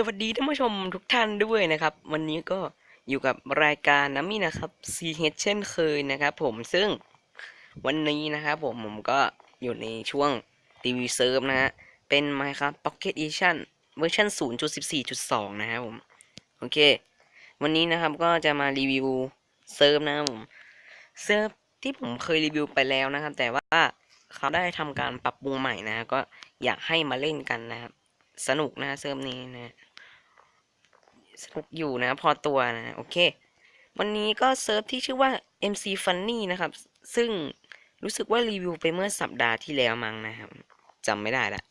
สวัสดีท่านผู้ชมทุกท่านด้วยนะครับ วันนี้ก็อยู่กับรายการน้ำมี่นะครับ CH เช่นเคยนะครับ ผมซึ่งวันนี้นะครับผมผมก็อยู่ในช่วง TV Serve นะฮะเป็น Minecraft Pocket Edition เวอร์ชัน0.14.2 นะครับผม โอเค วันนี้นะครับก็จะมารีวิวเซิร์ฟนะครับผมเซิร์ฟที่ผมเคยรีวิวไปแล้วนะครับ แต่ว่าเขาได้ทำการปรับปรุงใหม่นะก็อยากให้มาเล่นกันนะครับสนุกนะเซิร์ฟนี้นะ สนุกอยู่นะ พอตัวนะ โอเค วันนี้ก็เซิร์ฟที่ชื่อว่า MC Funny นะครับ ซึ่งรู้สึกว่ารีวิวไปเมื่อสัปดาห์ที่แล้วมั้งนะครับจำไม่ได้ละ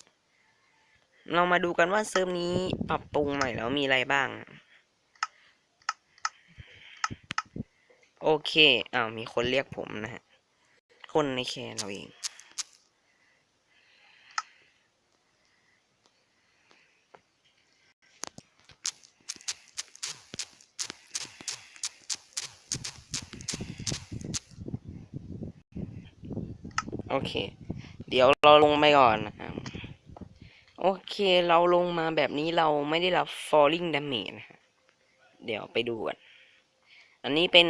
เรามาดูกันว่าเซิร์ฟนี้ปรับปรุงใหม่แล้วมีอะไรบ้าง โอเคอ้าวมีคนเรียกผมนะฮะ คนในแคนเราเอง โอเค เดี๋ยวเราลงไปก่อนนะครับโอเคเราลงมาแบบนี้เราไม่ได้รับ falling damage นะครับเดี๋ยวไปดูกัน อันนี้เป็น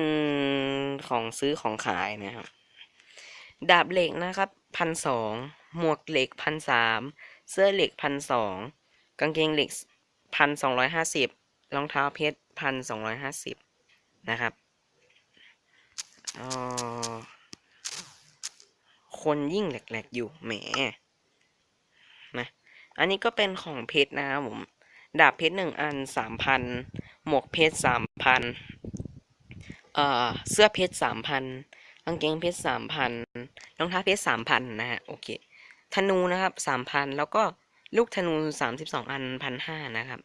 ของซื้อของขายนะครับ ดาบเหล็กนะครับพันสองหมวกเหล็กพันสามเสื้อเหล็กพันสองกางเกงเหล็กพันสองร้อยห้าสิบรองเท้าเพชรพันสองร้อยห้าสิบนะครับอ๋อ คนยิ่งแหลกๆอยู่แหมนะอันนี้ก็เป็นของเพชรนะครับผม ดาบเพชรหนึ่งอันสามพันหมวกเพชรสามพันเอ่อเสื้อเพชรสามพันกางเกงเพชรสามพันรองเท้าเพชรสามพันนะฮะโอเคธนูนะครับสามพันแล้วก็ลูกธนูสามสิบสองอันพันห้านะครับ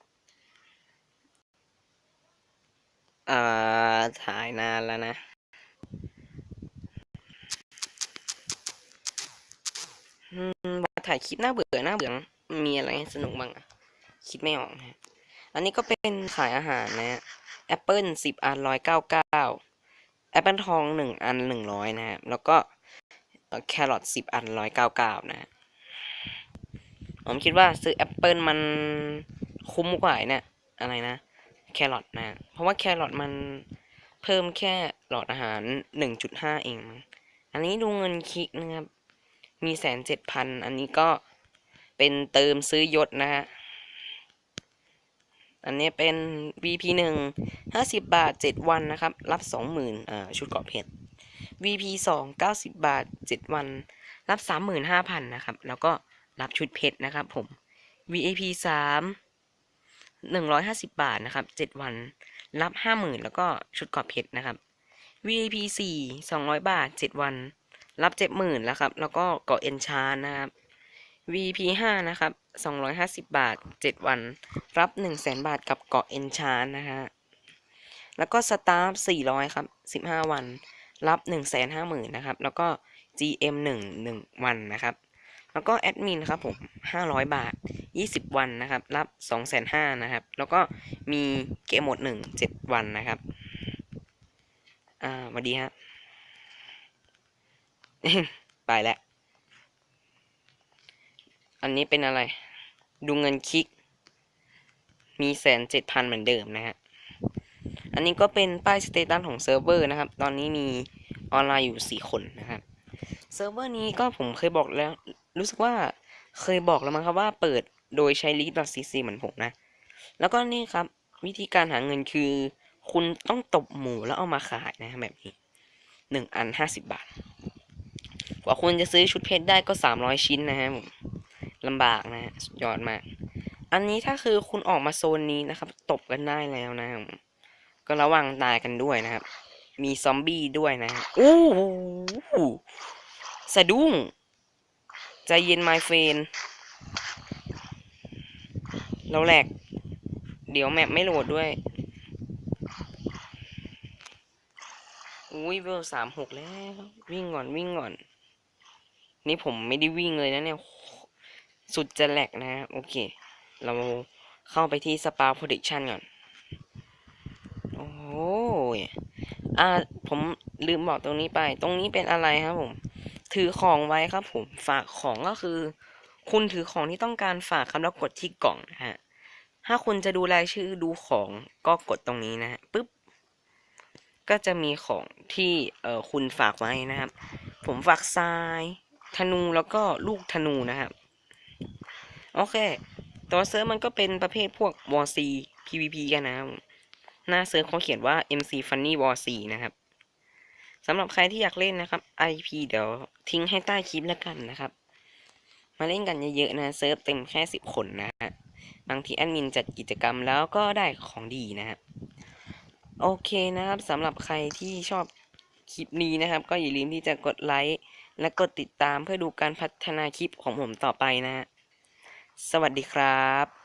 เอ่อถ่ายนานแล้วนะ อืม ว่าถ่ายคลิปน่าเบื่อหน่าเบื่อมีอะไรสนุกบ้างอะคิดไม่ออกนะฮะอันนี้ก็เป็นขายอาหารนะฮะแอปเปิลสิบอันร้อยเก้าเก้าแอปเปิลทองหนึ่งอันหนึ่งร้อยนะฮะแล้วก็แครอทสิบอันร้อยเก้าเก้านะฮะผมคิดว่าซื้อแอปเปิลมันคุ้มกว่าไอ้เนี่ยอะไรนะ แครอทนะเพราะว่าแครอทมันเพิ่มแค่หลอดอาหารหนึ่งจุดห้าเองมั้งอันนี้ดูเงินคลิกนะครับ มีแสนเจ็ดพันอันนี้ก็เป็นเติมซื้อยศนะฮะ อันนี้เป็น VP หนึ่งห้าสิบบาทเจ็ดวันนะครับ รับสองหมื่นอ่าชุดเกาะเพชร VP สองเก้าสิบบาทเจ็ดวัน รับสามหมื่นห้าพันนะครับ แล้วก็รับชุดเพชรนะครับผม VIP สามหนึ่งร้อยห้าสิบบาทนะครับเจ็ดวัน รับห้าหมื่นแล้วก็ชุดเกาะเพชรนะครับ VIP สี่สองร้อยบาทเจ็ดวัน รับเจ็ดหมื่นแล้วครับ แล้วก็เกาะเอนชานนะครับ VP ห้านะครับสองร้อยห้าสิบบาทเจ็ดวัน รับหนึ่งแสนบาทกับเกาะเอนชานนะฮะ แล้วก็สตาฟสี่ร้อยครับสิบห้าวัน รับหนึ่งแสนห้าหมื่นนะครับ แล้วก็ GM หนึ่งหนึ่งวันนะครับ แล้วก็แอดมินครับผมห้าร้อยบาทยี่สิบวันนะครับ รับสองแสนห้านะครับ แล้วก็มีเกมหมดหนึ่งเจ็ดวันนะครับ อ่าสวัสดีฮะ ไปแล้ว อันนี้เป็นอะไร ดูเงินคลิก มีแสนเจ็ดพันเหมือนเดิมนะฮะ อันนี้ก็เป็นป้ายสเตตัสของเซิร์ฟเวอร์นะครับ ตอนนี้มีออนไลน์อยู่สี่คนนะครับ เซิร์ฟเวอร์นี้ก็ผมเคยบอกแล้ว รู้สึกว่าเคยบอกแล้วมั้งครับว่าเปิดโดยใช้ lead.cc เหมือนผมนะ แล้วก็นี่ครับ วิธีการหาเงินคือ คุณต้องตบหมูแล้วเอามาขายนะแบบนี้หนึ่งอันห้าสิบบาท กว่าคุณจะซื้อชุดเพชรได้ก็สามร้อยชิ้นนะฮะผมลำบากนะฮะสุดยอดมาก อันนี้ถ้าคือคุณออกมาโซนนี้นะครับ ตบกันได้แล้วนะผมก็ระวังตายกันด้วยนะครับ มีซอมบี้ด้วยนะฮะโอ้โหสะดุ้งใจเย็นไมเฟนเราแหลก เดี๋ยวแมปไม่โหลดด้วย อุ้ยเวลสามหกแล้ว วิ่งก่อนวิ่งก่อน นี่ผมไม่ได้วิ่งเลยนะเนี่ย สุดจะแหลกนะ โอเค เราเข้าไปที่สปา prediction ก่อน โอ้ยอ่า ผมลืมบอกตรงนี้ไป ตรงนี้เป็นอะไรครับผม ถือของไว้ครับผม ฝากของก็คือ คุณถือของที่ต้องการฝากครับแล้วกดที่กล่องนะฮะ ถ้าคุณจะดูรายชื่อดูของก็กดตรงนี้นะฮะปุ๊บ ก็จะมีของที่เอ่อคุณฝากไว้นะครับ ผมฝากทราย ธนูแล้วก็ลูกธนูนะครับโอเค ตัวเซิร์ฟมันก็เป็นประเภทพวก War C PVP กันนะครับหน้าเซิร์ฟเขาเขียนว่า MC Funny War C นะครับสำหรับใครที่อยากเล่นนะครับ IP เดี๋ยวทิ้งให้ใต้คลิปแล้วกันนะครับ มาเล่นกันเยอะๆนะเซิร์ฟเต็มแค่สิบคนนะฮะบางทีแอดมินจัดกิจกรรมแล้วก็ได้ของดีนะครับโอเคนะครับสำหรับใครที่ชอบ คลิปนี้นะครับ ก็อย่าลืมที่จะกดไลค์และกดติดตามเพื่อดูการพัฒนาคลิปของผมต่อไปนะ สวัสดีครับ